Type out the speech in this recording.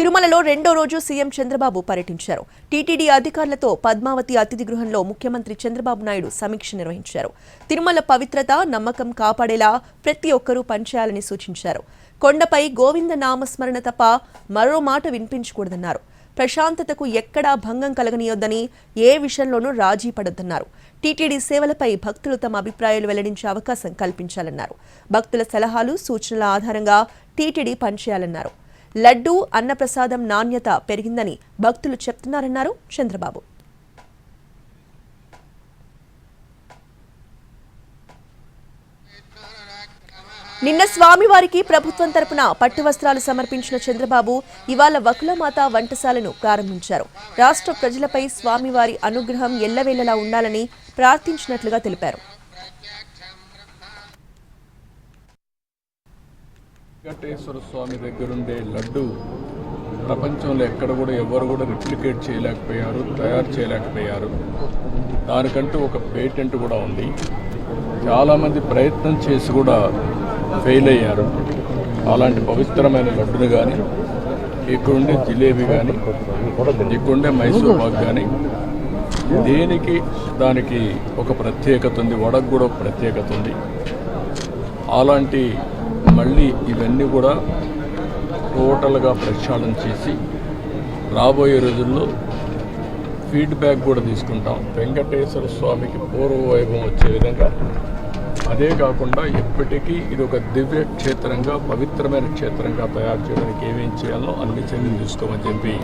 తిరుమలలో రెండో రోజు సీఎం చంద్రబాబు పర్యటించారు. టీటీడీ అధికారులతో పద్మావతి అతిథి గృహంలో ముఖ్యమంత్రి చంద్రబాబు నాయుడు సమీక్ష నిర్వహించారు. తిరుమల పవిత్రత నమ్మకం కాపాడేలా ప్రతి ఒక్కరూ పనిచేయాలని సూచించారు. కొండపై గోవింద నామస్మరణ తప్ప మరో మాట వినిపించకూడదన్నారు. ప్రశాంతతకు ఎక్కడా భంగం కలగనీయొద్దని ఏ విషయంలోనూ రాజీ పడొద్దన్నారు. టీటీడీ సేవలపై భక్తులు తమ అభిప్రాయాలు వెల్లడించే అవకాశం కల్పించాలన్నారు. భక్తుల సలహాలు సూచనల ఆధారంగా టీటీడీ పనిచేయాలన్నారు. లడ్డూ అన్నప్రసాదం నాణ్యత పెరిగిందని భక్తులు చెప్తున్నారన్నారు చంద్రబాబు. నిన్న స్వామివారికి ప్రభుత్వం తరపున పట్టు వస్త్రాలు సమర్పించిన చంద్రబాబు ఇవాళ వకులమాత వంటశాలను ప్రారంభించారు. రాష్ట్ర ప్రజలపై స్వామివారి అనుగ్రహం ఎల్లవేళలా ఉండాలని ప్రార్థించినట్లుగా తెలిపారు. వెంకటేశ్వర స్వామి దగ్గరుండే లడ్డు ప్రపంచంలో ఎక్కడ కూడా ఎవరు కూడా రిప్లికేట్ చేయలేకపోయారు తయారు చేయలేకపోయారు. దానికంటూ ఒక పేటెంట్ కూడా ఉంది. చాలామంది ప్రయత్నం చేసి కూడా ఫెయిల్ అయ్యారు. అలాంటి పవిత్రమైన లడ్డును కానీ ఇక్కడుండే జిలేబీ కానీ ఇక్కడుండే మైసూర్ పాక్ కానీ దేనికి దానికి ఒక ప్రత్యేకత ఉంది వడకు కూడా ఒక ప్రత్యేకత ఉంది. అలాంటి మళ్ళీ ఇవన్నీ కూడా టోటల్గా ప్రక్షాళన చేసి రాబోయే రోజుల్లో ఫీడ్బ్యాక్ కూడా తీసుకుంటాం. వెంకటేశ్వర స్వామికి పూర్వ వైభవం వచ్చే విధంగా. అదే కాకుండా ఎప్పటికీ ఇది ఒక దివ్య క్షేత్రంగా పవిత్రమైన క్షేత్రంగా తయారు చేయడానికి ఏమేం చేయాలో అన్ని చర్యలు తీసుకోమని చెప్పి